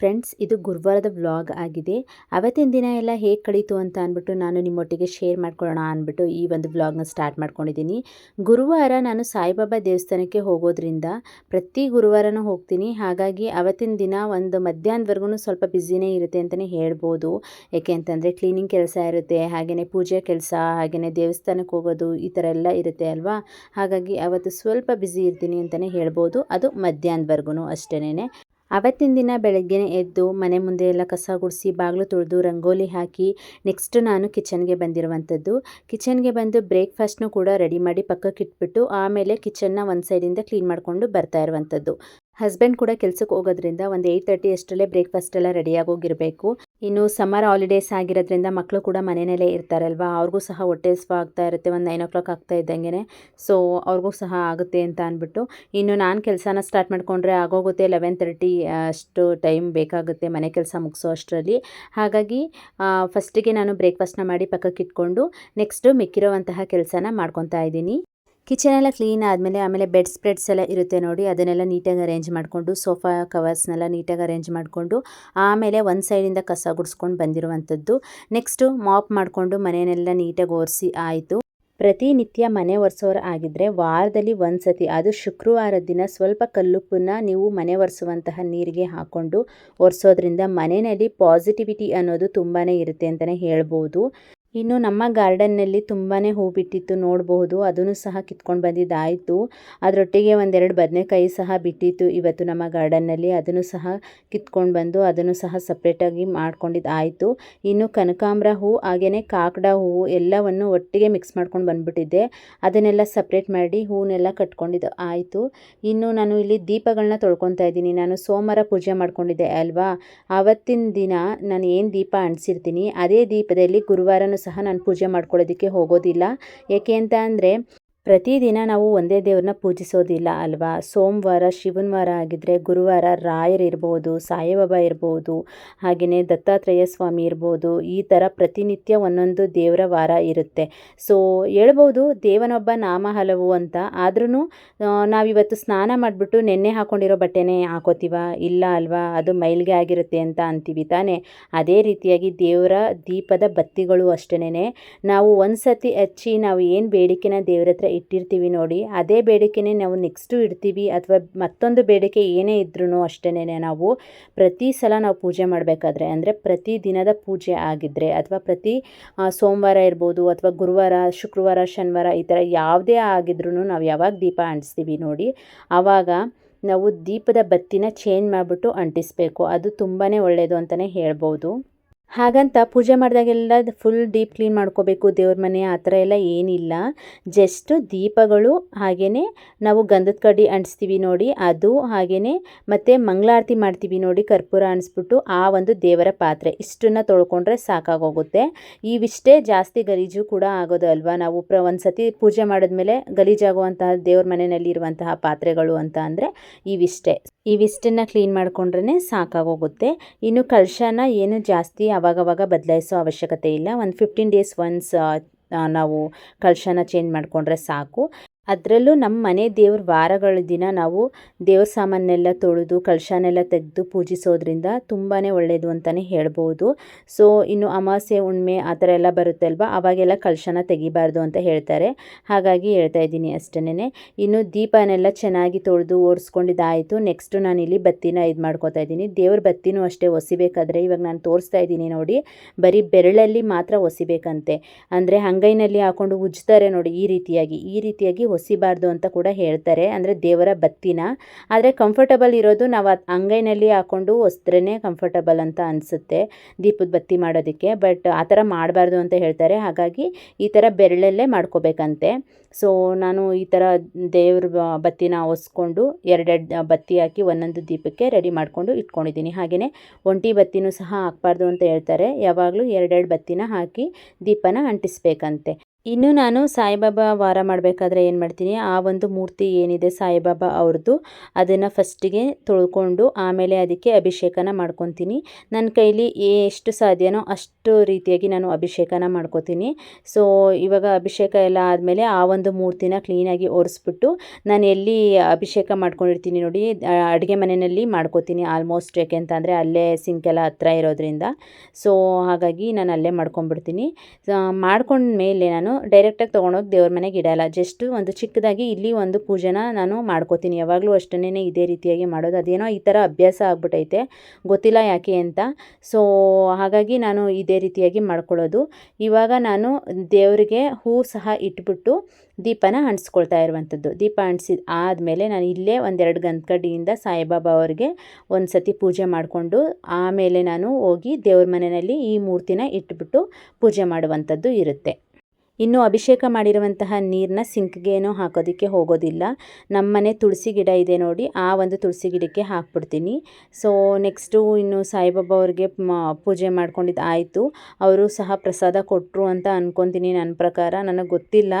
friends ಇದು ಗುರುವಾರದ vlog ಆಗಿದೆ. ಅವತ್ತಿನ ದಿನ ಎಲ್ಲ ಹೇಗೆ ಕಳೀತು ಅಂತ ಅಂದ್ಬಿಟ್ಟು ನಾನು ನಿಮ್ಮೊಟ್ಟಿಗೆ ಶೇರ್ ಮಾಡ್ಕೊಳ್ಳೋಣ ಅಂದ್ಬಿಟ್ಟು ಈ ಒಂದು ವ್ಲಾಗ್ನ ಸ್ಟಾರ್ಟ್ ಮಾಡ್ಕೊಂಡಿದ್ದೀನಿ. ಗುರುವಾರ ನಾನು ಸಾಯಿಬಾಬಾ ದೇವಸ್ಥಾನಕ್ಕೆ ಹೋಗೋದ್ರಿಂದ ಪ್ರತಿ ಗುರುವಾರನೂ ಹೋಗ್ತೀನಿ. ಹಾಗಾಗಿ ಅವತ್ತಿನ ದಿನ ಒಂದು ಮಧ್ಯಾಹ್ನದವರೆಗೂ ಸ್ವಲ್ಪ ಬ್ಯುಸಿನೇ ಇರುತ್ತೆ ಅಂತಲೇ ಹೇಳ್ಬೋದು. ಯಾಕೆ ಅಂತಂದರೆ ಕ್ಲೀನಿಂಗ್ ಕೆಲಸ ಇರುತ್ತೆ ಹಾಗೆಯೇ ಪೂಜೆ ಕೆಲಸ ಹಾಗೆಯೇ ದೇವಸ್ಥಾನಕ್ಕೆ ಹೋಗೋದು, ಈ ಥರ ಎಲ್ಲ ಇರುತ್ತೆ ಅಲ್ವಾ? ಹಾಗಾಗಿ ಅವತ್ತು ಸ್ವಲ್ಪ ಬ್ಯುಸಿ ಇರ್ತೀನಿ ಅಂತಲೇ ಹೇಳ್ಬೋದು. ಅದು ಮಧ್ಯಾಹ್ನದವರೆಗೂ ಅಷ್ಟೇನೆ ಅವತ್ತಿನ ದಿನ ಬೆಳಗ್ಗೆ ಎದ್ದು ಮನೆ ಮುಂದೆ ಎಲ್ಲ ಕಸ ಗುಡಿಸಿ ಬಾಗಿಲು ತೊಳೆದು ರಂಗೋಲಿ ಹಾಕಿ ನೆಕ್ಸ್ಟ್ ನಾನು ಕಿಚನ್ಗೆ ಬಂದಿರುವಂಥದ್ದು. ಕಿಚನ್ಗೆ ಬಂದು ಬ್ರೇಕ್ಫಾಸ್ಟ್ನು ಕೂಡ ರೆಡಿ ಮಾಡಿ ಪಕ್ಕಕ್ಕೆ ಇಟ್ಬಿಟ್ಟು ಆಮೇಲೆ ಕಿಚನ್ನ ಒಂದು ಸೈಡಿಂದ ಕ್ಲೀನ್ ಮಾಡಿಕೊಂಡು ಬರ್ತಾ ಇರುವಂಥದ್ದು. ಹಸ್ಬೆಂಡ್ ಕೂಡ ಕೆಲಸಕ್ಕೆ ಹೋಗೋದ್ರಿಂದ ಒಂದು ಏಯ್ಟ್ ತರ್ಟಿ ಅಷ್ಟರಲ್ಲೇ ಬ್ರೇಕ್ಫಾಸ್ಟ್ ಎಲ್ಲ ರೆಡಿಯಾಗೋಗಿರಬೇಕು ಇನ್ನು ಸಮ್ಮರ್ ಹಾಲಿಡೇಸ್ ಆಗಿರೋದ್ರಿಂದ ಮಕ್ಕಳು ಕೂಡ ಮನೆಯಲ್ಲೇ ಇರ್ತಾರಲ್ವಾ? ಅವ್ರಿಗೂ ಸಹ ಹೊಟ್ಟೆ ಸ್ವ ಆಗ್ತಾ ಇರುತ್ತೆ, ಒಂದು ನೈನ್ ಓ ಕ್ಲಾಕ್ ಆಗ್ತಾ ಇದ್ದಂಗೆ ಸೊ ಅವ್ರಿಗೂ ಸಹ ಆಗುತ್ತೆ ಅಂತ ಅಂದ್ಬಿಟ್ಟು, ಇನ್ನು ನಾನು ಕೆಲಸನ ಸ್ಟಾರ್ಟ್ ಮಾಡಿಕೊಂಡ್ರೆ ಆಗೋಗುತ್ತೆ ಲೆವೆನ್ ತರ್ಟಿ ಅಷ್ಟು ಟೈಮ್ ಬೇಕಾಗುತ್ತೆ ಮನೆ ಕೆಲಸ ಮುಗಿಸೋ ಅಷ್ಟರಲ್ಲಿ. ಹಾಗಾಗಿ ಫಸ್ಟಿಗೆ ನಾನು ಬ್ರೇಕ್ಫಾಸ್ಟ್ನ ಮಾಡಿ ಪಕ್ಕಕ್ಕೆ ಇಟ್ಕೊಂಡು ನೆಕ್ಸ್ಟು ಮಿಕ್ಕಿರೋವಂತಹ ಕೆಲಸನ ಮಾಡ್ಕೊತಾ ಇದ್ದೀನಿ. ಕಿಚನ್ ಎಲ್ಲ ಕ್ಲೀನ್ ಆದಮೇಲೆ ಆಮೇಲೆ ಬೆಡ್ ಸ್ಪ್ರೆಡ್ಸ್ ಎಲ್ಲ ಇರುತ್ತೆ ನೋಡಿ, ಅದನ್ನೆಲ್ಲ ನೀಟಾಗಿ ಅರೇಂಜ್ ಮಾಡಿಕೊಂಡು, ಸೋಫಾ ಕವರ್ಸ್ನೆಲ್ಲ ನೀಟಾಗಿ ಅರೇಂಜ್ ಮಾಡಿಕೊಂಡು, ಆಮೇಲೆ ಒಂದು ಸೈಡಿಂದ ಕಸ ಗುಡಿಸ್ಕೊಂಡು ಬಂದಿರುವಂಥದ್ದು. ನೆಕ್ಸ್ಟು ಮಾಪ್ ಮಾಡಿಕೊಂಡು ಮನೆಯನ್ನೆಲ್ಲ ನೀಟಾಗಿ ಒರೆಸಿ ಆಯಿತು. ಪ್ರತಿನಿತ್ಯ ಮನೆ ಒರೆಸೋರು ಆಗಿದ್ದರೆ ವಾರದಲ್ಲಿ ಒಂದು ಸತಿ ಅದು ಶುಕ್ರವಾರದ ದಿನ ಸ್ವಲ್ಪ ಕಲ್ಲುಪ್ಪನ್ನ ನೀವು ಮನೆ ಒರೆಸುವಂತಹ ನೀರಿಗೆ ಹಾಕ್ಕೊಂಡು ಒರೆಸೋದ್ರಿಂದ ಮನೆಯಲ್ಲಿ ಪಾಸಿಟಿವಿಟಿ ಅನ್ನೋದು ತುಂಬಾ ಇರುತ್ತೆ ಅಂತಲೇ ಹೇಳ್ಬೋದು. ಇನ್ನು ನಮ್ಮ ಗಾರ್ಡನ್ನಲ್ಲಿ ತುಂಬಾ ಹೂ ಬಿಟ್ಟಿತ್ತು ನೋಡಬಹುದು ಅದನ್ನು ಸಹ ಕಿತ್ಕೊಂಡು ಬಂದಿದ್ದಾಯಿತು. ಅದರೊಟ್ಟಿಗೆ ಒಂದೆರಡು ಬದನೆಕಾಯಿ ಸಹ ಬಿಟ್ಟಿತ್ತು ಇವತ್ತು ನಮ್ಮ ಗಾರ್ಡನ್ನಲ್ಲಿ. ಅದನ್ನು ಸಹ ಕಿತ್ಕೊಂಡು ಬಂದು ಅದನ್ನು ಸಹ ಸಪ್ರೇಟಾಗಿ ಮಾಡ್ಕೊಂಡಿದ್ದಾಯಿತು. ಇನ್ನು ಕನಕಾಂಬ್ರ ಹೂ ಹಾಗೆಯೇ ಕಾಕಡ ಹೂವು ಎಲ್ಲವನ್ನು ಒಟ್ಟಿಗೆ ಮಿಕ್ಸ್ ಮಾಡ್ಕೊಂಡು ಬಂದುಬಿಟ್ಟಿದ್ದೆ. ಅದನ್ನೆಲ್ಲ ಸಪ್ರೇಟ್ ಮಾಡಿ ಹೂವನ್ನೆಲ್ಲ ಕಟ್ಕೊಂಡಿದ್ದು ಆಯಿತು ಇನ್ನು ನಾನು ಇಲ್ಲಿ ದೀಪಗಳನ್ನ ತೊಳ್ಕೊತಾ ಇದ್ದೀನಿ. ನಾನು ಸೋಮವಾರ ಪೂಜೆ ಮಾಡ್ಕೊಂಡಿದ್ದೆ, ಅಲ್ವಾ? ಆವತ್ತಿನ ದಿನ ನಾನು ಏನು ದೀಪ ಅಣಿಸಿರ್ತೀನಿ ಅದೇ ದೀಪದಲ್ಲಿ ಗುರುವಾರನೂ ಸಹ ನಾನು ಪೂಜೆ ಮಾಡ್ಕೊಳ್ಳೋದಕ್ಕೆ ಹೋಗೋದಿಲ್ಲ. ಏಕೆ ಅಂತ ಅಂದರೆ ಪ್ರತಿದಿನ ನಾವು ಒಂದೇ ದೇವ್ರನ್ನ ಪೂಜಿಸೋದಿಲ್ಲ ಅಲ್ವಾ? ಸೋಮವಾರ ಶಿವನ ವಾರ ಆಗಿದ್ದರೆ ಗುರುವಾರ ರಾಯರಿರ್ಬೋದು ಸಾಯಿಬಾಬಾ ಇರ್ಬೋದು ಹಾಗೆಯೇ ದತ್ತಾತ್ರೇಯ ಸ್ವಾಮಿ ಇರ್ಬೋದು, ಈ ಥರ ಪ್ರತಿನಿತ್ಯ ಒಂದೊಂದು ದೇವರ ವಾರ ಇರುತ್ತೆ. ಸೊ ಹೇಳ್ಬೋದು ದೇವನೊಬ್ಬ ನಾಮ ಹಲವು ಅಂತ ಆದ್ರೂ ನಾವಿವತ್ತು ಸ್ನಾನ ಮಾಡಿಬಿಟ್ಟು ನೆನ್ನೆ ಹಾಕ್ಕೊಂಡಿರೋ ಬಟ್ಟೆನೇ ಹಾಕೋತೀವ? ಇಲ್ಲ ಅಲ್ವಾ? ಅದು ಮೈಲ್ಗೆ ಆಗಿರುತ್ತೆ ಅಂತ ಅಂತೀವಿ ತಾನೇ. ಅದೇ ರೀತಿಯಾಗಿ ದೇವರ ದೀಪದ ಬತ್ತಿಗಳು ಅಷ್ಟೇನೆ ನಾವು ಒಂದು ಸತಿ ಹಚ್ಚಿ ನಾವು ಏನು ಬೇಡಿಕೆನ ದೇವ್ರ ಹತ್ರ ಇಟ್ಟಿರ್ತೀವಿ ನೋಡಿ. ಅದೇ ಬೇಡಿಕೆನೇ ನಾವು ನೆಕ್ಸ್ಟು ಇಡ್ತೀವಿ ಅಥವಾ ಮತ್ತೊಂದು ಬೇಡಿಕೆ ಏನೇ ಇದ್ರೂ ಅಷ್ಟೇ ನಾವು ಪ್ರತಿ ಸಲ ನಾವು ಪೂಜೆ ಮಾಡಬೇಕಾದ್ರೆ ಅಂದರೆ ಪ್ರತಿ ದಿನದ ಪೂಜೆ ಆಗಿದ್ದರೆ ಅಥವಾ ಪ್ರತಿ ಸೋಮವಾರ ಇರ್ಬೋದು ಅಥವಾ ಗುರುವಾರ, ಶುಕ್ರವಾರ, ಶನಿವಾರ ಈ ಥರ ಯಾವುದೇ ಆಗಿದ್ರೂ ನಾವು ಯಾವಾಗ ದೀಪ ಅಂಟಿಸ್ತೀವಿ ನೋಡಿ. ಆವಾಗ ನಾವು ದೀಪದ ಬತ್ತಿನ ಚೇಂಜ್ ಮಾಡಿಬಿಟ್ಟು ಅಂಟಿಸ್ಬೇಕು. ಅದು ತುಂಬಾ ಒಳ್ಳೆಯದು ಅಂತಲೇ ಹೇಳ್ಬೋದು. ಹಾಗಂತ ಪೂಜೆ ಮಾಡಿದಾಗೆಲ್ಲ ಫುಲ್ ಡೀಪ್ ಕ್ಲೀನ್ ಮಾಡ್ಕೋಬೇಕು ದೇವ್ರ ಮನೆ, ಆ ಥರ ಎಲ್ಲ ಏನಿಲ್ಲ. ಜಸ್ಟ್ ದೀಪಗಳು ಹಾಗೆಯೇ ನಾವು ಗಂಧದ ಕಡ್ಡಿ ಅಂಟಿಸ್ತೀವಿ ನೋಡಿ, ಅದು ಹಾಗೆಯೇ ಮತ್ತು ಮಂಗಳಾರತಿ ಮಾಡ್ತೀವಿ ನೋಡಿ ಕರ್ಪೂರ ಅಣಿಸ್ಬಿಟ್ಟು ಆ ಒಂದು ದೇವರ ಪಾತ್ರೆ. ಇಷ್ಟನ್ನು ತೊಳ್ಕೊಂಡ್ರೆ ಸಾಕಾಗೋಗುತ್ತೆ. ಇವಿಷ್ಟೇ ಜಾಸ್ತಿ ಗಲೀಜು ಕೂಡ ಆಗೋದು ಅಲ್ವಾ? ನಾವು ಪ್ರ ಒಂದು ಸತಿ ಪೂಜೆ ಮಾಡಿದ್ಮೇಲೆ ಗಲೀಜಾಗುವಂತಹ ದೇವ್ರ ಮನೆಯಲ್ಲಿ ಇರುವಂತಹ ಪಾತ್ರೆಗಳು ಅಂತ ಅಂದರೆ ಇವಿಷ್ಟೇ ಇವಿಷ್ಟನ್ನು ಕ್ಲೀನ್ ಮಾಡಿಕೊಂಡ್ರೆ ಸಾಕಾಗೋಗುತ್ತೆ. ಇನ್ನು ಕಳಶನ ಏನು ಜಾಸ್ತಿ ಅವಾಗವಾಗ ಬದಲಾಯಿಸೋ ಅವಶ್ಯಕತೆ ಇಲ್ಲ. ಒಂದು ಫಿಫ್ಟೀನ್ ಡೇಸ್ ಒನ್ಸ್ ನಾವು ಕಳಶನ ಚೇಂಜ್ ಮಾಡಿಕೊಂಡ್ರೆ ಸಾಕು. ಅದರಲ್ಲೂ ನಮ್ಮ ಮನೆ ದೇವ್ರ ವಾರಗಳ ದಿನ ನಾವು ದೇವ್ರ ಸಾಮಾನೆಲ್ಲ ತೊಳೆದು, ಕಳಶನೆಲ್ಲ ತೆಗೆದು ಪೂಜಿಸೋದ್ರಿಂದ ತುಂಬಾ ಒಳ್ಳೆಯದು ಅಂತಲೇ ಹೇಳ್ಬೋದು. ಸೊ, ಇನ್ನು ಅಮಾವಾಸ್ಯೆ ಉಣ್ಮೆ ಆ ಥರ ಎಲ್ಲ ಬರುತ್ತೆ ಅಲ್ವಾ ಅವಾಗೆಲ್ಲ ಕಳಶನ ತೆಗಿಬಾರ್ದು ಅಂತ ಹೇಳ್ತಾರೆ. ಹಾಗಾಗಿ ಹೇಳ್ತಾ ಇದ್ದೀನಿ ಅಷ್ಟೇ ಇನ್ನು ದೀಪನೆಲ್ಲ ಚೆನ್ನಾಗಿ ತೊಳೆದು ಒರೆಸ್ಕೊಂಡಿದ್ದಾಯಿತು ನೆಕ್ಸ್ಟು ನಾನು ಇಲ್ಲಿ ಬತ್ತಿನ ಇದು ಮಾಡ್ಕೋತಾ ಇದ್ದೀನಿ. ದೇವ್ರ ಬತ್ತಿನೂ ಅಷ್ಟೇ ಒಸಿಬೇಕಾದ್ರೆ ಇವಾಗ ನಾನು ತೋರಿಸ್ತಾ ಇದ್ದೀನಿ ನೋಡಿ. ಬರೀ ಬೆರಳಲ್ಲಿ ಮಾತ್ರ ಒಸಿಬೇಕಂತೆ. ಅಂದರೆ ಅಂಗೈನಲ್ಲಿ ಹಾಕೊಂಡು ಉಜ್ತಾರೆ ನೋಡಿ ಈ ರೀತಿಯಾಗಿ ಈ ರೀತಿಯಾಗಿ ಒಸಿಬಾರ್ದು ಅಂತ ಕೂಡ ಹೇಳ್ತಾರೆ. ಅಂದರೆ ದೇವರ ಬತ್ತಿನ ಆದರೆ ಕಂಫರ್ಟಬಲ್ ಇರೋದು ನಾವು ಅದು ಅಂಗೈನಲ್ಲಿ ಹಾಕ್ಕೊಂಡು ಒಸ್ತ್ರೇ ಕಂಫರ್ಟಬಲ್ ಅಂತ ಅನಿಸುತ್ತೆ ದೀಪದ ಬತ್ತಿ ಮಾಡೋದಕ್ಕೆ. ಬಟ್ ಆ ಥರ ಮಾಡಬಾರ್ದು ಅಂತ ಹೇಳ್ತಾರೆ. ಹಾಗಾಗಿ ಈ ಥರ ಬೆರಳಲ್ಲೇ ಮಾಡ್ಕೋಬೇಕಂತೆ. ಸೊ ನಾನು ಈ ಥರ ದೇವ್ರ ಬತ್ತಿನ ಒಸ್ಕೊಂಡು ಎರಡೆರಡು ಬತ್ತಿ ಹಾಕಿ ಒಂದೊಂದು ದೀಪಕ್ಕೆ ರೆಡಿ ಮಾಡಿಕೊಂಡು ಇಟ್ಕೊಂಡಿದ್ದೀನಿ. ಹಾಗೆಯೇ ಒಂಟಿ ಬತ್ತಿನೂ ಸಹ ಹಾಕ್ಬಾರ್ದು ಅಂತ ಹೇಳ್ತಾರೆ. ಯಾವಾಗಲೂ ಎರಡೆರಡು ಬತ್ತಿನ ಹಾಕಿ ದೀಪನ ಅಂಟಿಸ್ಬೇಕಂತೆ. ಇನ್ನು ನಾನು ಸಾಯಿಬಾಬಾ ವಾರ ಮಾಡಬೇಕಾದ್ರೆ ಏನು ಮಾಡ್ತೀನಿ? ಆ ಒಂದು ಮೂರ್ತಿ ಏನಿದೆ ಸಾಯಿಬಾಬಾ ಅವ್ರದ್ದು ಅದನ್ನು ಫಸ್ಟಿಗೆ ತೊಳ್ಕೊಂಡು ಆಮೇಲೆ ಅದಕ್ಕೆ ಅಭಿಷೇಕನ ಮಾಡ್ಕೊತೀನಿ. ನನ್ನ ಕೈಲಿ ಎಷ್ಟು ಸಾಧ್ಯನೋ ಅಷ್ಟು ರೀತಿಯಾಗಿ ನಾನು ಅಭಿಷೇಕನ ಮಾಡ್ಕೋತೀನಿ. ಸೊ ಇವಾಗ ಅಭಿಷೇಕ ಎಲ್ಲ ಆದಮೇಲೆ ಆ ಒಂದು ಮೂರ್ತಿನ ಕ್ಲೀನಾಗಿ ಒರೆಸ್ಬಿಟ್ಟು ನಾನು ಎಲ್ಲಿ ಅಭಿಷೇಕ ಮಾಡ್ಕೊಂಡಿರ್ತೀನಿ ನೋಡಿ ಅಡುಗೆ ಮನೆಯಲ್ಲಿ ಮಾಡ್ಕೋತೀನಿ ಆಲ್ಮೋಸ್ಟ್ ಯಾಕೆ ಅಂತಂದರೆ ಅಲ್ಲೇ ಸಿಂಕೆಲ್ಲ ಹತ್ರ ಇರೋದ್ರಿಂದ. ಸೊ ಹಾಗಾಗಿ ನಾನು ಅಲ್ಲೇ ಮಾಡ್ಕೊಂಡ್ಬಿಡ್ತೀನಿ. ಮಾಡ್ಕೊಂಡ್ಮೇಲೆ ನಾನು ಡೈರೆಕ್ಟಾಗಿ ತೊಗೊಂಡೋಗಿ ದೇವ್ರ ಮನೆಗೆ ಇಡಲ್ಲ. ಜಸ್ಟ್ ಒಂದು ಚಿಕ್ಕದಾಗಿ ಇಲ್ಲಿ ಒಂದು ಪೂಜೆನ ನಾನು ಮಾಡ್ಕೋತೀನಿ. ಯಾವಾಗಲೂ ಅಷ್ಟೇ ಇದೇ ರೀತಿಯಾಗಿ ಮಾಡೋದು. ಅದೇನೋ ಈ ಥರ ಅಭ್ಯಾಸ ಆಗ್ಬಿಟ್ಟೈತೆ ಗೊತ್ತಿಲ್ಲ ಯಾಕೆ ಅಂತ. ಸೊ ಹಾಗಾಗಿ ನಾನು ಇದೇ ರೀತಿಯಾಗಿ ಮಾಡ್ಕೊಳ್ಳೋದು. ಇವಾಗ ನಾನು ದೇವರಿಗೆ ಹೂ ಸಹ ಇಟ್ಬಿಟ್ಟು ದೀಪನ ಅಂಟಿಸ್ಕೊಳ್ತಾ ಇರುವಂಥದ್ದು. ದೀಪ ಅಂಟಿಸಿದ ಆದಮೇಲೆ ನಾನು ಇಲ್ಲೇ ಒಂದೆರಡು ಗಂಧಕಡ್ಡಿಯಿಂದ ಸಾಯಿಬಾಬಾ ಅವರಿಗೆ ಒಂದು ಸತಿ ಪೂಜೆ ಮಾಡಿಕೊಂಡು ಆಮೇಲೆ ನಾನು ಹೋಗಿ ದೇವ್ರ ಮನೆಯಲ್ಲಿ ಈ ಮೂರ್ತಿನ ಇಟ್ಬಿಟ್ಟು ಪೂಜೆ ಮಾಡುವಂಥದ್ದು ಇರುತ್ತೆ. ಇನ್ನು ಅಭಿಷೇಕ ಮಾಡಿರುವಂತಹ ನೀರನ್ನ ಸಿಂಕ್ಗೇನೂ ಹಾಕೋದಕ್ಕೆ ಹೋಗೋದಿಲ್ಲ. ನಮ್ಮನೆ ತುಳಸಿ ಗಿಡ ಇದೆ ನೋಡಿ, ಆ ಒಂದು ತುಳಸಿ ಗಿಡಕ್ಕೆ ಹಾಕ್ಬಿಡ್ತೀನಿ. ಸೊ ನೆಕ್ಸ್ಟು ಇನ್ನು ಸಾಯಿಬಾಬಾ ಅವ್ರಿಗೆ ಪೂಜೆ ಮಾಡ್ಕೊಂಡಿದ್ದು ಆಯಿತು. ಅವರು ಸಹ ಪ್ರಸಾದ ಕೊಟ್ಟರು ಅಂತ ಅಂದ್ಕೊತೀನಿ ನನ್ನ ಪ್ರಕಾರ. ನನಗೆ ಗೊತ್ತಿಲ್ಲ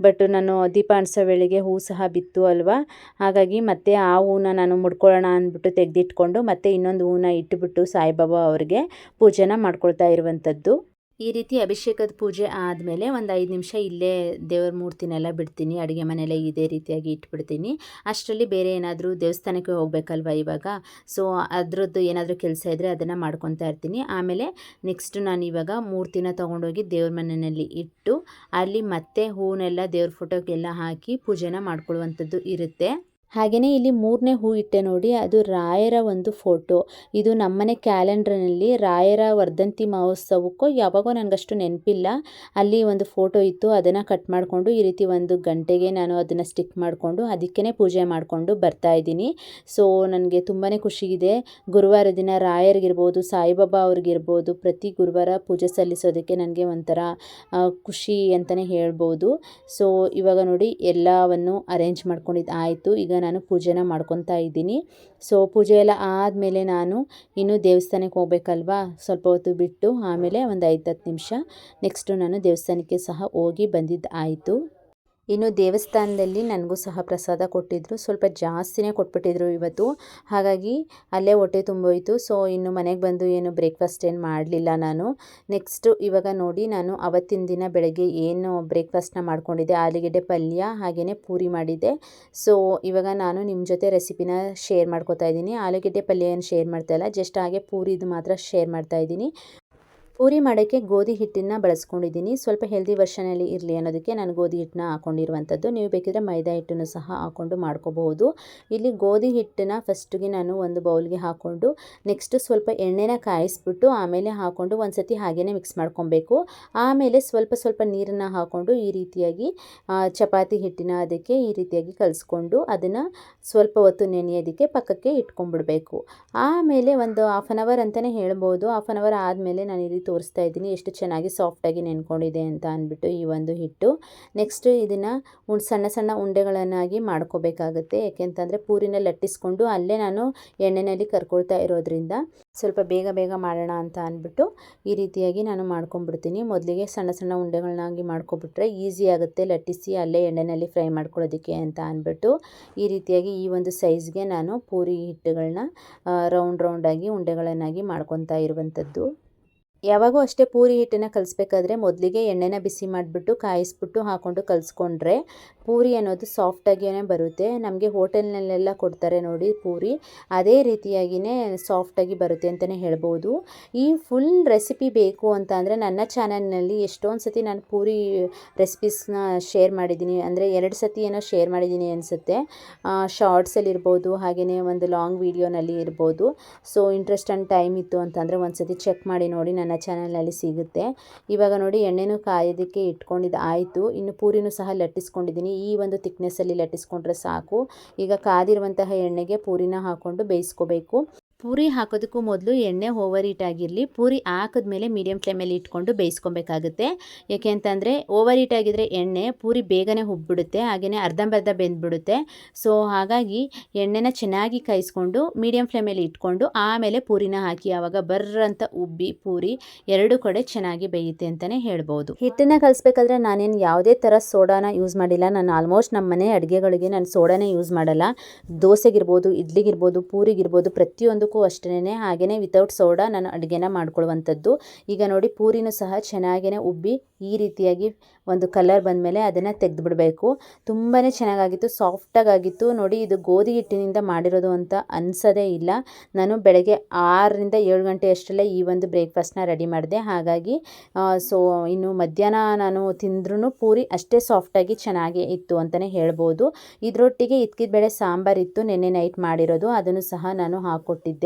ಬಟ್ ನಾನು ದೀಪ ಅಣಿಸೋ ವೇಳೆಗೆ ಹೂ ಸಹ ಬಿತ್ತು ಅಲ್ವಾ? ಹಾಗಾಗಿ ಮತ್ತೆ ಆ ಹೂನ ನಾನು ಮುಡ್ಕೊಳ್ಳೋಣ ಅಂದ್ಬಿಟ್ಟು ತೆಗೆದಿಟ್ಕೊಂಡು ಮತ್ತೆ ಇನ್ನೊಂದು ಹೂನ ಇಟ್ಟುಬಿಟ್ಟು ಸಾಯಿಬಾಬಾ ಅವ್ರಿಗೆ ಪೂಜೆನ ಮಾಡ್ಕೊಳ್ತಾ ಇರುವಂಥದ್ದು ಈ ರೀತಿ ಅಭಿಷೇಕದ ಪೂಜೆ ಆದಮೇಲೆ ಒಂದು ಐದು ನಿಮಿಷ ಇಲ್ಲೇ ದೇವ್ರ ಮೂರ್ತಿನೆಲ್ಲ ಬಿಡ್ತೀನಿ, ಅಡುಗೆ ಮನೆಯಲ್ಲೇ ಇದೇ ರೀತಿಯಾಗಿ ಇಟ್ಬಿಡ್ತೀನಿ. ಅಷ್ಟರಲ್ಲಿ ಬೇರೆ ಏನಾದರೂ ದೇವಸ್ಥಾನಕ್ಕೆ ಹೋಗ್ಬೇಕಲ್ವ ಇವಾಗ? ಸೊ ಅದರದ್ದು ಏನಾದರೂ ಕೆಲಸ ಇದ್ದರೆ ಅದನ್ನು ಮಾಡ್ಕೊತಾ ಇರ್ತೀನಿ. ಆಮೇಲೆ ನೆಕ್ಸ್ಟ್ ನಾನು ಇವಾಗ ಮೂರ್ತಿನ ತೊಗೊಂಡೋಗಿ ದೇವ್ರ ಮನೆಯಲ್ಲಿ ಇಟ್ಟು, ಅಲ್ಲಿ ಮತ್ತೆ ಹೂವನ್ನೆಲ್ಲ ದೇವ್ರ ಫೋಟೋಗೆಲ್ಲ ಹಾಕಿ ಪೂಜೆನ ಮಾಡ್ಕೊಳ್ಳುವಂಥದ್ದು ಇರುತ್ತೆ. ಹಾಗೆಯೇ ಇಲ್ಲಿ ಮೂರನೇ ಹೂ ಇಟ್ಟೆ ನೋಡಿ, ಅದು ರಾಯರ ಒಂದು ಫೋಟೋ. ಇದು ನಮ್ಮನೆ ಕ್ಯಾಲೆಂಡರ್ನಲ್ಲಿ ರಾಯರ ವರ್ಧಂತಿ ಮಹೋತ್ಸವಕ್ಕೂ ಯಾವಾಗೋ ನನಗಷ್ಟು ನೆನಪಿಲ್ಲ. ಅಲ್ಲಿ ಒಂದು ಫೋಟೋ ಇತ್ತು, ಅದನ್ನು ಕಟ್ ಮಾಡಿಕೊಂಡು ಈ ರೀತಿ ಒಂದು ಗಂಟೆಗೆ ನಾನು ಅದನ್ನು ಸ್ಟಿಕ್ ಮಾಡಿಕೊಂಡು ಅದಕ್ಕೇ ಪೂಜೆ ಮಾಡಿಕೊಂಡು ಬರ್ತಾ ಇದ್ದೀನಿ. ಸೊ, ನನಗೆ ತುಂಬಾ ಇದೆ. ಗುರುವಾರ ದಿನ ರಾಯರಿಗಿರ್ಬೋದು, ಸಾಯಿಬಾಬಾ ಅವ್ರಿಗಿರ್ಬೋದು, ಪ್ರತಿ ಗುರುವಾರ ಪೂಜೆ ಸಲ್ಲಿಸೋದಕ್ಕೆ ನನಗೆ ಒಂಥರ ಖುಷಿ ಅಂತಲೇ ಹೇಳ್ಬೋದು. ಸೊ, ಇವಾಗ ನೋಡಿ ಎಲ್ಲವನ್ನು ಅರೇಂಜ್ ಮಾಡ್ಕೊಂಡಿದ್ದು ಆಯಿತು. ಈಗ ನಾನು ಪೂಜೆನ ಮಾಡ್ಕೊತಾ ಇದ್ದೀನಿ. ಸೊ ಪೂಜೆ ಎಲ್ಲ ಆದಮೇಲೆ ನಾನು ಇನ್ನು ದೇವಸ್ಥಾನಕ್ಕೆ ಹೋಗ್ಬೇಕಲ್ವಾ? ಸ್ವಲ್ಪ ಹೊತ್ತು ಬಿಟ್ಟು ಆಮೇಲೆ ಒಂದು ಐದು ಹತ್ತು ನಿಮಿಷ ನೆಕ್ಸ್ಟು ನಾನು ದೇವಸ್ಥಾನಕ್ಕೆ ಸಹ ಹೋಗಿ ಬಂದಿದ್ದು ಆಯಿತು. ಇನ್ನು ದೇವಸ್ಥಾನದಲ್ಲಿ ನನಗೂ ಸಹ ಪ್ರಸಾದ ಕೊಟ್ಟಿದ್ದರು ಸ್ವಲ್ಪ ಜಾಸ್ತಿನೇ ಕೊಟ್ಬಿಟ್ಟಿದ್ರು ಇವತ್ತು. ಹಾಗಾಗಿ ಅಲ್ಲೇ ಹೊಟ್ಟೆ ತುಂಬೋಯಿತು. ಸೊ ಇನ್ನು ಮನೆಗೆ ಬಂದು ಏನು ಬ್ರೇಕ್ಫಾಸ್ಟ್ ಏನು ಮಾಡಲಿಲ್ಲ ನಾನು. ನೆಕ್ಸ್ಟು ಇವಾಗ ನೋಡಿ ನಾನು ಅವತ್ತಿನ ದಿನ ಬೆಳಗ್ಗೆ ಏನು ಬ್ರೇಕ್ಫಾಸ್ಟ್ನ ಮಾಡ್ಕೊಂಡಿದ್ದೆ. ಆಲೂಗೆಡ್ಡೆ ಪಲ್ಯ ಹಾಗೆಯೇ ಪೂರಿ ಮಾಡಿದ್ದೆ. ಸೊ ಇವಾಗ ನಾನು ನಿಮ್ಮ ಜೊತೆ ರೆಸಿಪಿನ ಶೇರ್ ಮಾಡ್ಕೋತಾ ಇದ್ದೀನಿ. ಆಲೂಗೆಡ್ಡೆ ಪಲ್ಯ ಏನು ಶೇರ್ ಮಾಡ್ತಾಯಿಲ್ಲ ಜಸ್ಟ್ ಹಾಗೆ ಪೂರಿದು ಮಾತ್ರ ಶೇರ್ ಮಾಡ್ತಾ ಇದ್ದೀನಿ. ಪೂರಿ ಮಾಡೋಕ್ಕೆ ಗೋಧಿ ಹಿಟ್ಟನ್ನು ಬಳಸ್ಕೊಂಡಿದ್ದೀನಿ. ಸ್ವಲ್ಪ ಹೆಲ್ದಿ ವರ್ಷನಲ್ಲಿ ಇರಲಿ ಅನ್ನೋದಕ್ಕೆ ನಾನು ಗೋಧಿ ಹಿಟ್ಟನ್ನ ಹಾಕೊಂಡಿರುವಂಥದ್ದು. ನೀವು ಬೇಕಿದ್ರೆ ಮೈದಾ ಹಿಟ್ಟನ್ನು ಸಹ ಹಾಕ್ಕೊಂಡು ಮಾಡ್ಕೋಬಹುದು. ಇಲ್ಲಿ ಗೋಧಿ ಹಿಟ್ಟನ್ನ ಫಸ್ಟಿಗೆ ನಾನು ಒಂದು ಬೌಲ್ಗೆ ಹಾಕ್ಕೊಂಡು ನೆಕ್ಸ್ಟ್ ಸ್ವಲ್ಪ ಎಣ್ಣೆನ ಕಾಯಿಸ್ಬಿಟ್ಟು ಆಮೇಲೆ ಹಾಕ್ಕೊಂಡು ಒಂದು ಸತಿ ಹಾಗೇ ಮಿಕ್ಸ್ ಮಾಡ್ಕೊಬೇಕು. ಆಮೇಲೆ ಸ್ವಲ್ಪ ಸ್ವಲ್ಪ ನೀರನ್ನು ಹಾಕ್ಕೊಂಡು ಈ ರೀತಿಯಾಗಿ ಚಪಾತಿ ಹಿಟ್ಟಿನ ಅದಕ್ಕೆ ಈ ರೀತಿಯಾಗಿ ಕಲಿಸ್ಕೊಂಡು ಅದನ್ನು ಸ್ವಲ್ಪ ಹೊತ್ತು ನೆನೆಯೋದಕ್ಕೆ ಪಕ್ಕಕ್ಕೆ ಇಟ್ಕೊಂಡ್ಬಿಡ್ಬೇಕು. ಆಮೇಲೆ ಒಂದು ಹಾಫ್ ಆನ್ ಅವರ್ ಅಂತಲೇ ಹೇಳ್ಬೋದು. ಹಾಫ್ ಆನ್ ಅವರ್ ಆದಮೇಲೆ ನಾನು ತೋರಿಸ್ತಾ ಇದ್ದೀನಿ. ಎಷ್ಟು ಚೆನ್ನಾಗಿ ಸಾಫ್ಟಾಗಿ ನೆನ್ಕೊಂಡಿದೆ ಅಂತ ಅಂದ್ಬಿಟ್ಟು ಈ ಒಂದು ಹಿಟ್ಟು. ನೆಕ್ಸ್ಟ್ ಇದನ್ನು ಉಂಡು ಸಣ್ಣ ಸಣ್ಣ ಉಂಡೆಗಳನ್ನಾಗಿ ಮಾಡ್ಕೋಬೇಕಾಗುತ್ತೆ. ಯಾಕೆಂತಂದರೆ ಪೂರಿನ ಲಟ್ಟಿಸ್ಕೊಂಡು ಅಲ್ಲೇ ನಾನು ಎಣ್ಣೆಯಲ್ಲಿ ಕರ್ಕೊಳ್ತಾ ಇರೋದ್ರಿಂದ ಸ್ವಲ್ಪ ಬೇಗ ಬೇಗ ಮಾಡೋಣ ಅಂತ ಅಂದ್ಬಿಟ್ಟು ಈ ರೀತಿಯಾಗಿ ನಾನು ಮಾಡ್ಕೊಂಬಿಡ್ತೀನಿ ಮೊದಲಿಗೆ ಸಣ್ಣ ಸಣ್ಣ ಉಂಡೆಗಳನ್ನಾಗಿ ಮಾಡ್ಕೊಬಿಟ್ರೆ ಈಸಿ ಆಗುತ್ತೆ. ಲಟ್ಟಿಸಿ ಅಲ್ಲೇ ಎಣ್ಣೆಯಲ್ಲಿ ಫ್ರೈ ಮಾಡ್ಕೊಳ್ಳೋದಕ್ಕೆ ಅಂತ ಅಂದ್ಬಿಟ್ಟು ಈ ರೀತಿಯಾಗಿ ಈ ಒಂದು ಸೈಜ್ಗೆ ನಾನು ಪೂರಿ ಹಿಟ್ಟುಗಳನ್ನ ರೌಂಡ್ ರೌಂಡಾಗಿ ಉಂಡೆಗಳನ್ನಾಗಿ ಮಾಡ್ಕೊತಾ ಇರುವಂಥದ್ದು. ಯಾವಾಗೂ ಅಷ್ಟೇ ಪೂರಿ ಹಿಟ್ಟನ್ನು ಕಲಿಸ್ಬೇಕಾದ್ರೆ ಮೊದಲಿಗೆ ಎಣ್ಣೆನ ಬಿಸಿ ಮಾಡಿಬಿಟ್ಟು ಕಾಯಿಸ್ಬಿಟ್ಟು ಹಾಕ್ಕೊಂಡು ಕಲಿಸ್ಕೊಂಡ್ರೆ ಪೂರಿ ಅನ್ನೋದು ಸಾಫ್ಟಾಗಿಯೇ ಬರುತ್ತೆ. ನಮಗೆ ಹೋಟೆಲ್ನಲ್ಲೆಲ್ಲ ಕೊಡ್ತಾರೆ ನೋಡಿ ಪೂರಿ. ಅದೇ ರೀತಿಯಾಗಿಯೇ ಸಾಫ್ಟಾಗಿ ಬರುತ್ತೆ ಅಂತಲೇ ಹೇಳ್ಬೋದು. ಈ ಫುಲ್ ರೆಸಿಪಿ ಬೇಕು ಅಂತ ಅಂದರೆ ನನ್ನ ಚಾನಲ್ನಲ್ಲಿ ಎಷ್ಟೊಂದು ಸತಿ ನಾನು ಪೂರಿ ರೆಸಿಪೀಸ್ನ ಶೇರ್ ಮಾಡಿದ್ದೀನಿ. ಅಂದರೆ ಎರಡು ಸತಿ ಏನೋ ಶೇರ್ ಮಾಡಿದ್ದೀನಿ ಅನಿಸುತ್ತೆ. ಶಾರ್ಟ್ಸಲ್ಲಿ ಇರ್ಬೋದು ಹಾಗೆಯೇ ಒಂದು ಲಾಂಗ್ ವೀಡಿಯೋನಲ್ಲಿ ಇರ್ಬೋದು. ಸೊ ಇಂಟ್ರೆಸ್ಟ್ ಆ್ಯಂಡ್ ಟೈಮ್ ಇತ್ತು ಅಂತಂದರೆ ಒಂದು ಸತಿ ಚೆಕ್ ಮಾಡಿ ನೋಡಿ, ನನ್ನ ಚಾನಲ್ನಲ್ಲಿ ಸಿಗುತ್ತೆ. ಇವಾಗ ನೋಡಿ ಎಣ್ಣೆನೂ ಕಾಯೋದಕ್ಕೆ ಇಟ್ಕೊಂಡಿದ್ದು ಆಯಿತು. ಇನ್ನು ಪೂರಿನೂ ಸಹ ಲಟ್ಟಿಸ್ಕೊಂಡಿದ್ದೀನಿ ಈ ಒಂದು ತಿಕ್ನೆಸ್ಸಲ್ಲಿ ಲಟ್ಟಿಸ್ಕೊಂಡ್ರೆ ಸಾಕು. ಈಗ ಕಾದಿರುವಂತಹ ಎಣ್ಣೆಗೆ ಪೂರಿನ ಹಾಕ್ಕೊಂಡು ಬೇಯಿಸ್ಕೋಬೇಕು. ಪೂರಿ ಹಾಕೋದಕ್ಕೂ ಮೊದಲು ಎಣ್ಣೆ ಓವರ್ ಹೀಟ್ ಆಗಿರಲಿ, ಪೂರಿ ಹಾಕಿದ್ಮೇಲೆ ಮೀಡಿಯಮ್ ಫ್ಲೇಮಲ್ಲಿ ಇಟ್ಕೊಂಡು ಬೇಯಿಸ್ಕೊಬೇಕಾಗುತ್ತೆ. ಯಾಕೆ ಅಂತಂದರೆ ಓವರ್ ಹೀಟ್ ಆಗಿದ್ರೆ ಎಣ್ಣೆ ಪೂರಿ ಬೇಗನೆ ಹುಬ್ಬಿಡುತ್ತೆ ಹಾಗೆಯೇ ಅರ್ಧಂಬರ್ಧ ಬೆಂದ್ಬಿಡುತ್ತೆ. ಸೊ ಹಾಗಾಗಿ ಎಣ್ಣೆನ ಚೆನ್ನಾಗಿ ಕಾಯಿಸ್ಕೊಂಡು ಮೀಡಿಯಮ್ ಫ್ಲೇಮಲ್ಲಿ ಇಟ್ಕೊಂಡು ಆಮೇಲೆ ಪೂರಿನ ಹಾಕಿ ಆವಾಗ ಬರ್ರಂತ ಉಬ್ಬಿ ಪೂರಿ ಎರಡು ಕಡೆ ಚೆನ್ನಾಗಿ ಬೇಯುತ್ತೆ ಅಂತಲೇ ಹೇಳ್ಬೋದು. ಹಿಟ್ಟನ್ನು ಕಲಿಸ್ಬೇಕಾದ್ರೆ ನಾನೇನು ಯಾವುದೇ ಥರ ಸೋಡಾನ ಯೂಸ್ ಮಾಡಿಲ್ಲ. ನಾನು ಆಲ್ಮೋಸ್ಟ್ ನಮ್ಮ ಮನೆ ಅಡುಗೆಗಳಿಗೆ ನಾನು ಸೋಡಾನೇ ಯೂಸ್ ಮಾಡಲ್ಲ. ದೋಸೆಗಿರ್ಬೋದು, ಇಡ್ಲಿಗಿರ್ಬೋದು, ಪೂರಿಗಿರ್ಬೋದು ಪ್ರತಿಯೊಂದಕ್ಕೂ ಅಷ್ಟೇ ಹಾಗೆಯೇ ವಿತೌಟ್ ಸೋಡಾ ನಾನು ಅಡುಗೆನ ಮಾಡ್ಕೊಳ್ಳುವಂಥದ್ದು. ಈಗ ನೋಡಿ ಪೂರಿನೂ ಸಹ ಚೆನ್ನಾಗೇ ಉಬ್ಬಿ ಈ ರೀತಿಯಾಗಿ ಒಂದು ಕಲರ್ ಬಂದಮೇಲೆ ಅದನ್ನು ತೆಗೆದುಬಿಡಬೇಕು. ತುಂಬಾ ಚೆನ್ನಾಗಾಗಿತ್ತು ಸಾಫ್ಟಾಗಿತ್ತು ನೋಡಿ ಇದು ಗೋಧಿ ಹಿಟ್ಟಿನಿಂದ ಮಾಡಿರೋದು ಅಂತ ಅನಿಸೋದೇ ಇಲ್ಲ. ನಾನು ಬೆಳಗ್ಗೆ ಆರರಿಂದ ಏಳು ಗಂಟೆ ಅಷ್ಟರಲ್ಲೇ ಈ ಒಂದು ಬ್ರೇಕ್ಫಾಸ್ಟ್ನ ರೆಡಿ ಮಾಡಿದೆ. ಹಾಗಾಗಿ ಸೊ ಇನ್ನು ಮಧ್ಯಾಹ್ನ ನಾನು ತಿಂದ್ರೂ ಪೂರಿ ಅಷ್ಟೇ ಸಾಫ್ಟಾಗಿ ಚೆನ್ನಾಗಿ ಇತ್ತು ಅಂತಲೇ ಹೇಳ್ಬೋದು. ಇದರೊಟ್ಟಿಗೆ ಇದ್ಕಿದ ಬೇಳೆ ಸಾಂಬಾರಿತ್ತು ನೆನ್ನೆ ನೈಟ್ ಮಾಡಿರೋದು. ಅದನ್ನು ಸಹ ನಾನು ಹಾಕ್ಕೊಟ್ಟಿದ್ದೆ.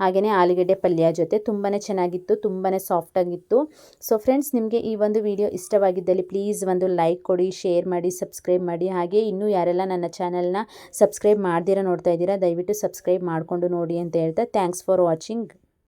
ಹಾಗೆಯೇ ಆಲೂಗಡ್ಡೆ ಪಲ್ಯ ಜೊತೆ ತುಂಬಾ ಚೆನ್ನಾಗಿತ್ತು ತುಂಬಾ ಸಾಫ್ಟಾಗಿತ್ತು ಸೊ ಫ್ರೆಂಡ್ಸ್ ನಿಮಗೆ ಈ ಒಂದು ವಿಡಿಯೋ ಇಷ್ಟವಾಗಿದ್ದಲ್ಲಿ ಪ್ಲೀಸ್ ಒಂದು ಲೈಕ್ ಕೊಡಿ ಶೇರ್ ಮಾಡಿ ಸಬ್ಸ್ಕ್ರೈಬ್ ಮಾಡಿ. ಹಾಗೆ ಇನ್ನೂ ಯಾರೆಲ್ಲ ನನ್ನ ಚಾನಲ್ನ ಸಬ್ಸ್ಕ್ರೈಬ್ ಮಾಡ್ದಿರ ನೋಡ್ತಾ ಇದ್ದೀರಾ, ದಯವಿಟ್ಟು ಸಬ್ಸ್ಕ್ರೈಬ್ ಮಾಡಿಕೊಂಡು ನೋಡಿ ಅಂತ ಹೇಳ್ತಾ ಥ್ಯಾಂಕ್ಸ್ ಫಾರ್ ವಾಚಿಂಗ್